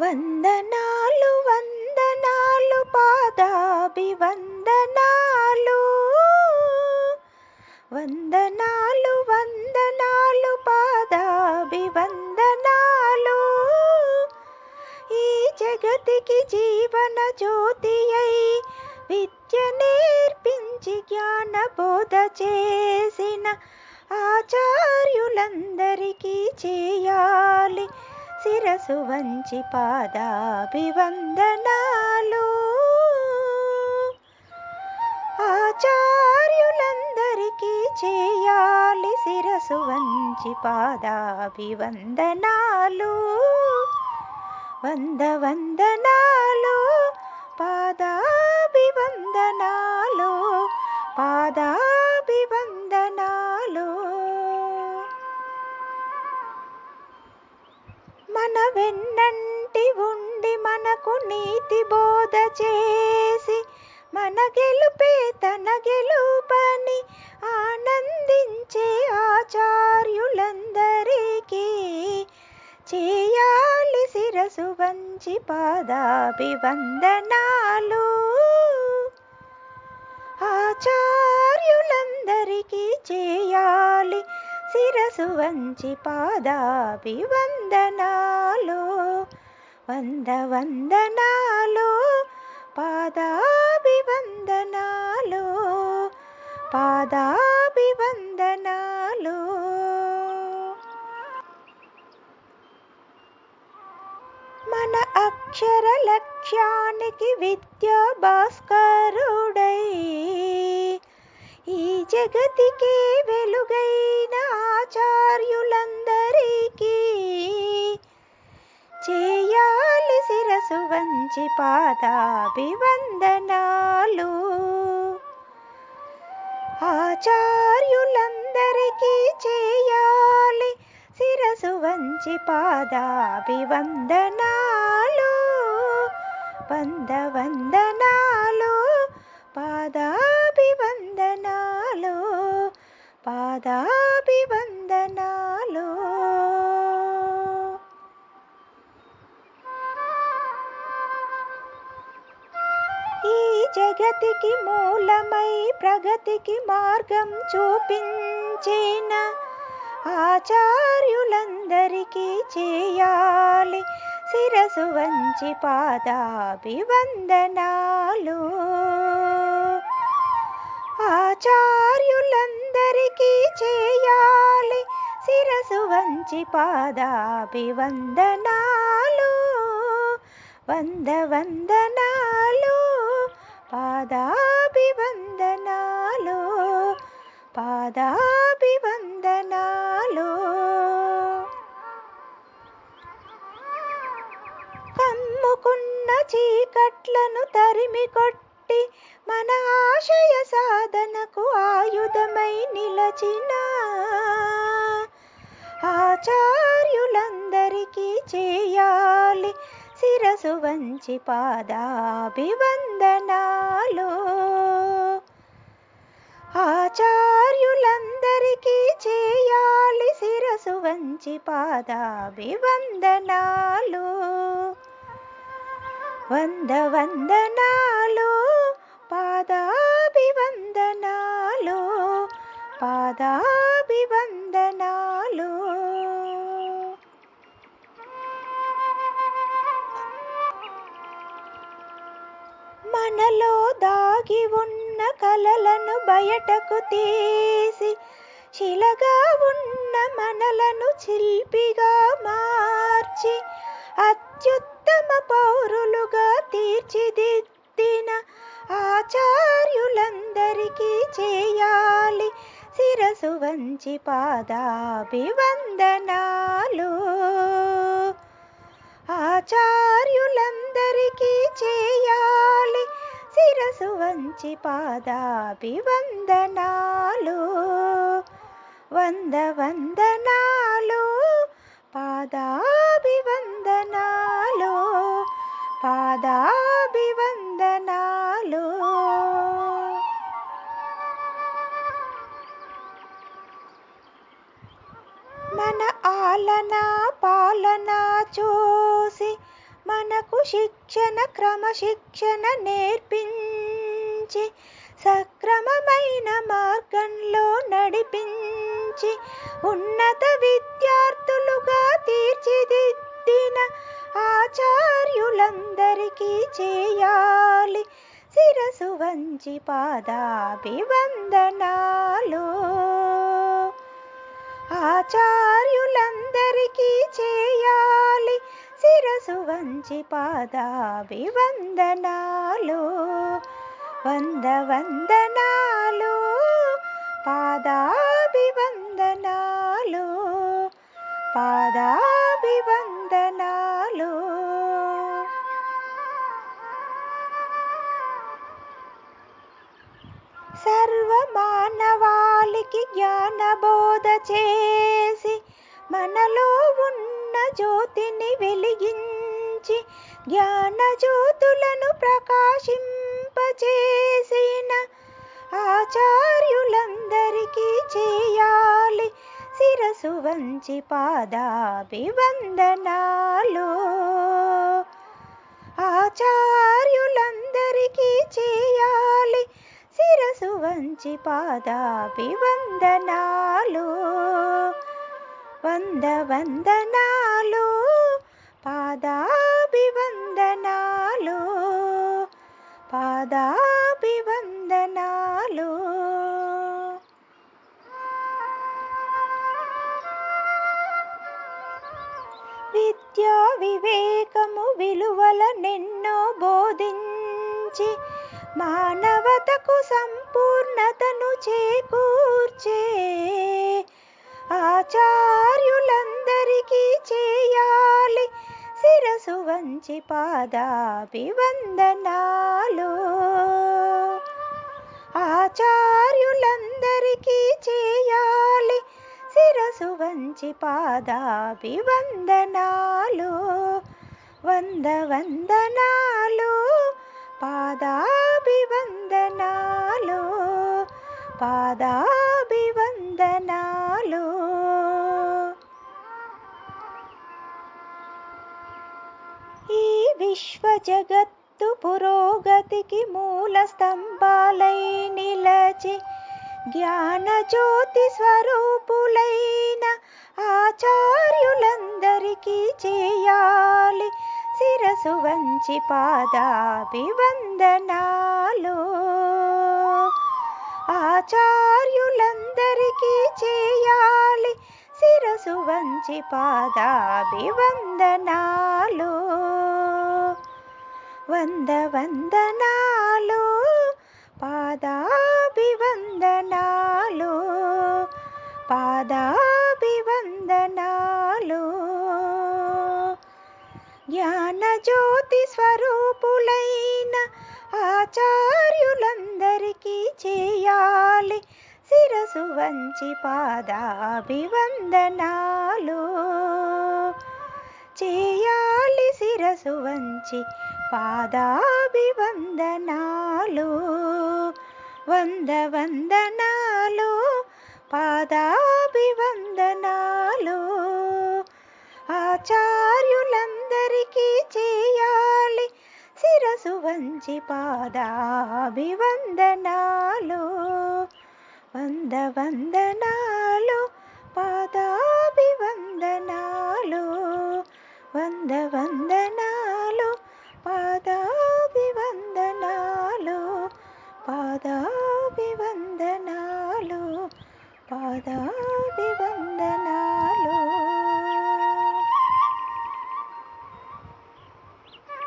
వందనాలు వందనాలు పాదాభివందనాలు. వందనాలు వందనాలు పాదాభివందనాలు. ఈ జగతికి జీవన జ్యోతి అయి విద్య నేర్పించి జ్ఞాన బోధ చేసిన ఆచార్యులందరికీ చేయాలి. శిరసు వంచి పాదాభివందనాలు. ఆచార్యులందరికీ చేయాలి శిరసు వంచి పాదాభివందనాలు. వంద వందనాలు. గెలుపని ఆనందించే ఆచార్యులందరికీ చేయాలి శిరసు వంచి పాదాభివందనాలు. ఆచార్యులందరికీ చేయాలి శిరసు వంచి పాదాభివందనాలు. వంద వందనాలు. పాదాభివందనాలు పాదాభివందనాలు. మన అక్షర లక్ష్యానికి విద్యా భాస్కరుడై ఈ జగతికి వెలుగైన ఆచార్యులందరికీ చేయాలి వంచి పాదాభివందనాలు. ఆచార్యులందరికీ చేయాలి శిరసు వంచి పాదాభివందనాలు. వంద వంద జగతికి మూలమై ప్రగతికి మార్గం చూపించిన ఆచార్యులందరికీ చేయాలి శిరసు వంచి పాదాభివందనాలు. ఆచార్యులందరికీ చేయాలి శిరసు వంచి పాదాభివందనాలు. వంద వందనాలు. పాదాభివందనాలు పాదాభివందనాలు. కమ్ముకున్న చీకట్లను తరిమి కొట్టి మన ఆశయ సాధనకు ఆయుధమై నిలచిన ఆచార్యులందరికీ చేయాలి శిరసు వంచి వందనాలు. ఆచార్యులందరికీ చేయాలి శిరసు వంచి పాదాభివందనాలు వంద వందనాలు పాదాభివందనాలు పాదా మనలో దాగి ఉన్న కలలను బయటకు తీసి శిలగా ఉన్న మనలను శిల్పిగా మార్చి అత్యుత్తమ పౌరులుగా తీర్చిదిద్దిన ఆచార్యులందరికీ చేయాలి శిరసు వంచి పాదాభివందనాలు. ఆచార్యులందరికీ చేయాలి శిరసు వంచి పాదాభివందనాలు. వంద వందనాలు పాదాభివందనాలు పాదాభివందనాలు. మన ఆలన పాలన చూసి మనకు శిక్షణ క్రమశిక్షణ నేర్పించి సక్రమమైన మార్గంలో నడిపించి ఉన్నత విద్యార్థులుగా తీర్చిదిద్దిన ఆచార్యులందరికీ చేయాలి. శిరసు వంచి పాదాభివందనాలు. ఆచార్యులందరికీ చేయాలి. శిరసు వంచి పాదాభివందనాలు వంద వందనాలు పాదాభివందనాలు పాదాభివందనాలు సర్వమానవాళికి జ్ఞానబోధ చేసి మనలో ఉన్న జ్యోతిని వెలిగించి జ్ఞానజ్యోతులను ప్రకాశింపచేసిన ఆచార్యులందరికీ చేయాలి శిరసు వంచి పాదాభివందనాలు. ఆచార్యులందరికీ చేయాలి శిరసు వంచి పాదాభివందనాలు. వంద వందనాలు. పాదా పాదాభివందనాలు. విద్యా వివేకము విలువల నిన్నో బోధించి మానవతకు సంపూర్ణతను చేకూర్చే ఆచార్యు శిరసు వంచి పాదాభివందనాలు. ఆచార్యులందరికీ చేయాలి శిరసు వంచి పాదాభివందనాలు. వంద వందనాలు పాదాభివందనాలు. పాదా జగత్తు పురోగతికి మూల స్తంభాలై నిలచి జ్ఞాన జ్యోతి స్వరూపులైన ఆచార్యులందరికీ చేయాలి శిరసు వంచి పాదాభివందనాలు. ఆచార్యులందరికీ చేయాలి శిరసు వంచి పాదాభివందనాలు. వంద వందనాలు పాదాభివందనాలు పాదాభివందనాలు. జ్ఞానజ్యోతి స్వరూపులైన ఆచార్యులందరికీ చేయాలి శిరసు వంచి పాదాభివందనాలు. చేయాలి శిరసు వంచి పాదాభివందనాలు వంద వందనాలు పాదాభివందనాలు. ఆచార్యులందరికీ చేయాలి శిరసు వంచి పాదాభివందనాలు వంద వందనాలు పాదాభివందనాలు వంద వందనాలు. పాదాభివందనాలు పాదా